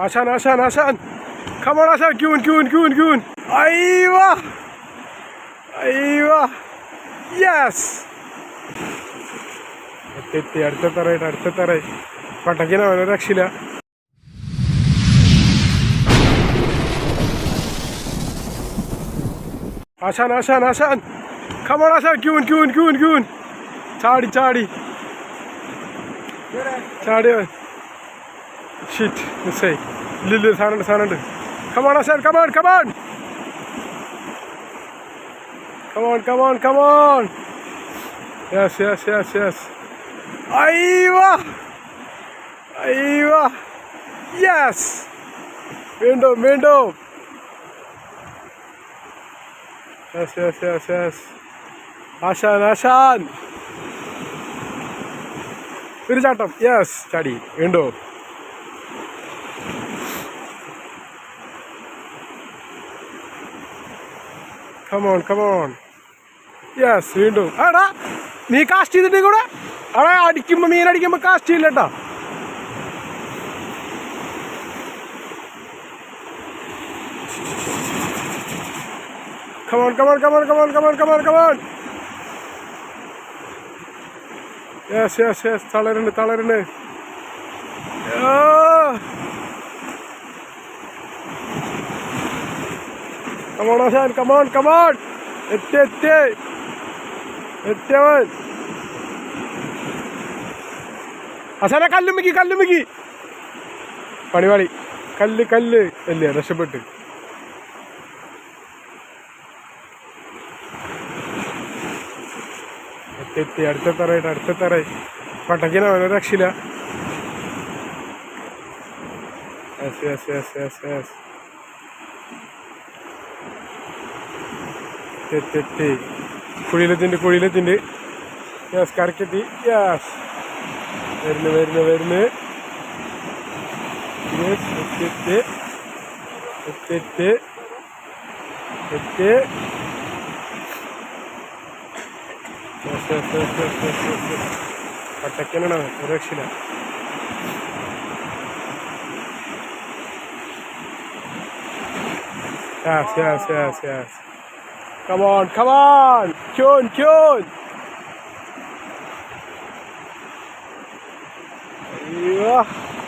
ആശാൻ ആശാൻ ആശാൻ കമോൺ ആശാൻ ക്യൂൻ ക്യൂൻ ക്യൂൻ ക്യൂൻ അയ്യോ അയ്യോ യെസ് എത്തി അടുത്ത തറയിട്ട് അടുത്ത തറ പട്ടക്കിന ഒരു രക്ഷയില്ല ആശാൻ ആശാൻ ആശാൻ കമോൺ ആശാൻ ക്യൂൻ ക്യൂൻ ക്യൂൻ ക്യൂൻ ചാടി ചാടി ചാടി ഷിറ്റ് മിസ്സായി ഇല്ലില്ല സാധനമുണ്ട് സാധനമുണ്ട്. Come on അസാൻ come on come on come on come on come on yes yes yes yes അയ്യോ അയ്യോ. യെസ് വീണ്ടും വീണ്ടും. യെസ് യെസ് യെസ് യെസ് ആശാൻ ആശാൻ ഒരു ചാട്ടം. യെസ് ചാടി. വീണ്ടും. കമോൺ കമോൺ യെസ് വീണ്ടും. ആടാ നീ കാസ്റ്റ് ചെയ്തിട്ട് കൂടെ? അവിടെ അടിക്കുമ്പോൾ മീൻ അടിക്കുമ്പോൾ കാസ്റ്റ് ചെയ്യില്ല കേട്ടോ come on come on come on come on come on come on come on yes yes yes തളരുണ്ട് തളരുണ്ട് കമോൺ ആശാൻ കമോൺ കമോൺ എത്തി എത്തി എത്തിയവൻ ആശാനെ കല്ലുമിക്കി കല്ലുമിക്കി പണിപാളി കല്ല് കല്ല് അല്ലേ രക്ഷപ്പെട്ട്. എത്തി അടുത്ത തറയിട്ട് അടുത്ത തറയി പട്ടക്കിന ഒരു രക്ഷയില്ല. Yes yes yes yes yes എത്തി കുഴിയിലെത്തിണ്ട് കുഴിയിലെത്തിണ്ട്. യാസ് കറക്കെത്തി യാസ് വരുന്നു വരുന്നു വരുന്നു. പട്ടക്കനാണ് ഒരു രക്ഷയില്ല. Yes, yes, yes, yes. Come on, come on! Kyun, Kyun! Yeah.